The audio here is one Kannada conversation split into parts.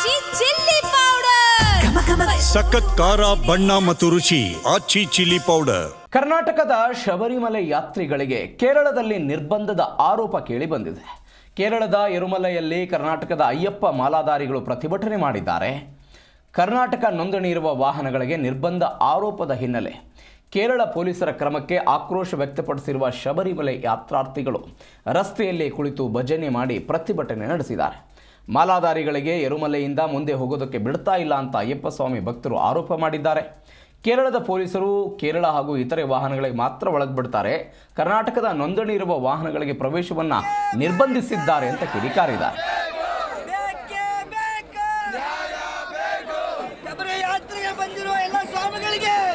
ಆಚಿ ಚಿಲ್ಲಿ ಪೌಡರ್ ಸಖತ್ ಖಾರ ಬಣ್ಣ ಮತ್ತು ರುಚಿ ಆಚಿ ಚಿಲ್ಲಿ ಪೌಡರ್ ಕರ್ನಾಟಕದ ಶಬರಿಮಲೆ ಯಾತ್ರಿಗಳಿಗೆ ಕೇರಳದಲ್ಲಿ ನಿರ್ಬಂಧದ ಆರೋಪ ಕೇಳಿ ಬಂದಿದೆ. ಕೇರಳದ ಎರುಮಲೆಯಲ್ಲಿ ಕರ್ನಾಟಕದ ಅಯ್ಯಪ್ಪ ಮಾಲಾಧಾರಿಗಳು ಪ್ರತಿಭಟನೆ ಮಾಡಿದ್ದಾರೆ. ಕರ್ನಾಟಕ ನೋಂದಣಿ ಇರುವ ವಾಹನಗಳಿಗೆ ನಿರ್ಬಂಧ ಆರೋಪದ ಹಿನ್ನೆಲೆ ಕೇರಳ ಪೊಲೀಸರ ಕ್ರಮಕ್ಕೆ ಆಕ್ರೋಶ ವ್ಯಕ್ತಪಡಿಸಿರುವ ಶಬರಿಮಲೆ ಯಾತ್ರಾರ್ಥಿಗಳು ರಸ್ತೆಯಲ್ಲಿ ಕುಳಿತು ಭಜನೆ ಮಾಡಿ ಪ್ರತಿಭಟನೆ ನಡೆಸಿದ್ದಾರೆ. ಮಾಲಾಧಾರಿಗಳಿಗೆ ಎರುಮಲೆಯಿಂದ ಮುಂದೆ ಹೋಗೋದಕ್ಕೆ ಬಿಡ್ತಾ ಇಲ್ಲ ಅಂತ ಅಯ್ಯಪ್ಪ ಸ್ವಾಮಿ ಭಕ್ತರು ಆರೋಪ ಮಾಡಿದ್ದಾರೆ. ಕೇರಳದ ಪೊಲೀಸರು ಕೇರಳ ಹಾಗೂ ಇತರೆ ವಾಹನಗಳಿಗೆ ಮಾತ್ರ ಒಳಗ್ಬಿಡ್ತಾರೆ. ಕರ್ನಾಟಕದ ನೋಂದಣಿ ಇರುವ ವಾಹನಗಳಿಗೆ ಪ್ರವೇಶವನ್ನು ನಿರ್ಬಂಧಿಸಿದ್ದಾರೆ ಅಂತ ಕಿಡಿಕಾರಿದ್ದಾರೆ. ಬಂದಿರುವ ಎಲ್ಲ ಸ್ವಾಮಿಗಳಿಗೆ.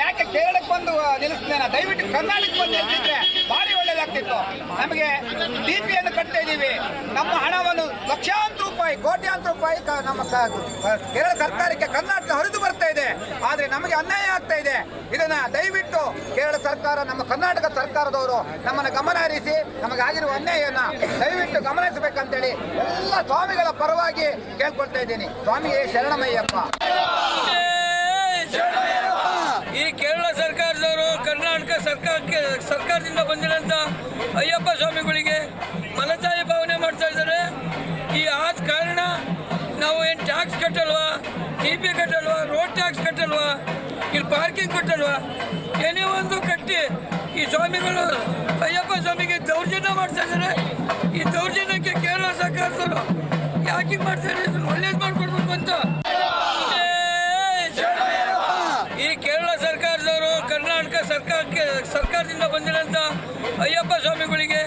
ಯಾಕೆ ಕೇರಳಕ್ಕೆ ಬಂದು ನಿಲ್ಲಿಸ್ತೇನ ದಯವಿಟ್ಟು ಕರ್ನಾಟಕಕ್ಕೆ ಬಂದು ನಿಲ್ಸಿದ್ರೆ ಭಾರಿ ಒಳ್ಳೇದಾಗ್ತಿತ್ತು. ನಮಗೆ ಡಿಪಿಯನ್ನು ಕಟ್ತಾ ಇದ್ದೀವಿ. ನಮ್ಮ ಹಣವನ್ನು ಲಕ್ಷಾಂತರ ರೂಪಾಯಿ, ಕೋಟ್ಯಾಂತರ ರೂಪಾಯಿ ನಮ್ಮ ಕೇರಳ ಸರ್ಕಾರಕ್ಕೆ ಕರ್ನಾಟಕ ಹರಿದು ಬರ್ತಾ ಇದೆ. ಆದರೆ ನಮಗೆ ಅನ್ಯಾಯ ಆಗ್ತಾ ಇದೆ. ಇದನ್ನ ದಯವಿಟ್ಟು ಕೇರಳ ಸರ್ಕಾರ, ನಮ್ಮ ಕರ್ನಾಟಕ ಸರ್ಕಾರದವರು ನಮ್ಮನ್ನು ಗಮನ ಹರಿಸಿ ನಮಗಾಗಿರುವ ಅನ್ಯಾಯನ ದಯವಿಟ್ಟು ಗಮನಿಸಬೇಕಂತೇಳಿ ಎಲ್ಲ ಸ್ವಾಮಿಗಳ ಪರವಾಗಿ ಕೇಳ್ಕೊಳ್ತಾ ಇದ್ದೀನಿ. ಸ್ವಾಮಿಯೇ ಶರಣಮಯ್ಯಪ್ಪ ಈ ಕೇರಳ ಸರ್ಕಾರದವರು ಕರ್ನಾಟಕ ಸರ್ಕಾರಕ್ಕೆ ಸರ್ಕಾರದಿಂದ ಬಂದಿರೋಂಥ ಅಯ್ಯಪ್ಪ ಸ್ವಾಮಿಗಳಿಗೆ ಮನಸಾಯಿ ಭಾವನೆ ಮಾಡ್ತಾ ಇದ್ದಾರೆ. ಈ ಆದ ಕಾರಣ ನಾವು ಏನು ಟ್ಯಾಕ್ಸ್ ಕಟ್ಟಲ್ವಾ? ಟಿ ಪಿ ಕಟ್ಟಲ್ವಾ? ರೋಡ್ ಟ್ಯಾಕ್ಸ್ ಕಟ್ಟಲ್ವಾ? ಇಲ್ಲಿ ಪಾರ್ಕಿಂಗ್ ಕಟ್ಟಲ್ವಾ? ಏನೇ ಒಂದು ಕಟ್ಟಿ ಈ ಸ್ವಾಮಿಗಳು ಅಯ್ಯಪ್ಪ ಸ್ವಾಮಿಗೆ ದೌರ್ಜನ್ಯ ಮಾಡ್ತಾ ಇದ್ದಾರೆ. ಈ ದೌರ್ಜನ್ಯಕ್ಕೆ ಕೇರಳ ಸರ್ಕಾರದವರು ಯಾಕೆ ಮಾಡ್ತಾ ಇದನ್ನ ಒಳ್ಳೇದು ಮಾಡ್ಕೊಡ್ಬೇಕು ಅಂತ. ಈ ಕೇರಳ ಕರ್ನಾಟಕ ಸರ್ಕಾರಕ್ಕೆ ಸರ್ಕಾರದಿಂದ ಬಂದಿರೋಂಥ ಅಯ್ಯಪ್ಪ ಸ್ವಾಮಿಗಳಿಗೆ